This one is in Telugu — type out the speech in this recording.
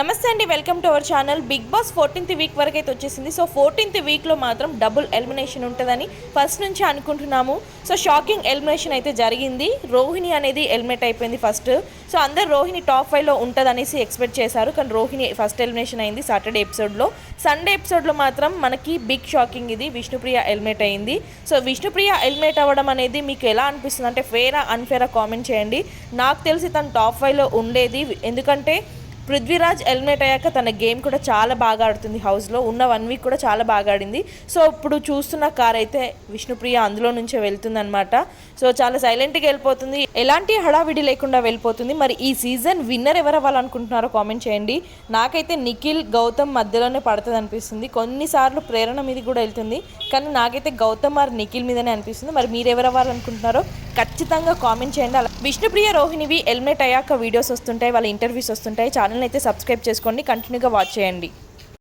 నమస్తే అండి welcome to our channel. Big boss fourteenth week వరకు అయితే వచ్చేసింది. సో ఫోర్టీన్త్ వీక్లో మాత్రం డబుల్ ఎలిమినేషన్ ఉంటుందని ఫస్ట్ నుంచి అనుకుంటున్నాము. సో షాకింగ్ ఎలిమినేషన్ అయితే జరిగింది. రోహిణి అనేది ఎలిమినేట్ అయిపోయింది ఫస్ట్. సో అందరు రోహిణి టాప్ ఫైవ్లో ఉంటుందనేసి ఎక్స్పెక్ట్ చేశారు. కానీ రోహిణి ఫస్ట్ ఎలిమినేషన్ అయింది సాటర్డే ఎపిసోడ్లో. సండే ఎపిసోడ్లో మాత్రం మనకి బిగ్ షాకింగ్ ఇది. విష్ణుప్రియ ఎలిమినేట్ అయింది. సో విష్ణుప్రియ ఎలిమినేట్ అవ్వడం అనేది మీకు ఎలా అనిపిస్తుంది? అంటే ఫేరా అన్ఫేరా కామెంట్ చేయండి. నాకు తెలిసి తను టాప్ ఫైవ్లో ఉండేది. ఎందుకంటే పృథ్వీరాజ్ ఎలిమినేట్ అయ్యాక తన గేమ్ కూడా చాలా బాగా ఆడుతుంది హౌస్లో ఉన్న వన్ వీక్ కూడా చాలా బాగా ఆడింది. సో ఇప్పుడు చూస్తున్న కార్ అయితే విష్ణుప్రియ అందులో నుంచే వెళ్తుందనమాట సో చాలా సైలెంట్గా వెళ్ళిపోతుంది. ఎలాంటి హడావిడి లేకుండా వెళ్ళిపోతుంది. మరి ఈ సీజన్ విన్నర్ ఎవరు అవ్వాలనుకుంటున్నారో కామెంట్ చేయండి. నాకైతే నిఖిల్ గౌతమ్ మధ్యలోనే పడుతుంది అనిపిస్తుంది. కొన్నిసార్లు ప్రేరణ మీద కూడా వెళ్తుంది. కానీ నాకైతే గౌతమ్ ఆర్ నిఖిల్ మీదనే అనిపిస్తుంది. మరి మీరు ఎవరు అవ్వాలనుకుంటున్నారో ఖచ్చితంగా కామెంట్ చేయండి. అలా విష్ణుప్రియ రోహిణివి హెల్మెట్ అయ్యాక వీడియోస్ వస్తుంటాయి వాళ్ళ ఇంటర్వ్యూస్ వస్తుంటాయి. ఛానల్ అయితే సబ్స్క్రైబ్ చేసుకోండి కంటిన్యూగా వాచ్ చేయండి.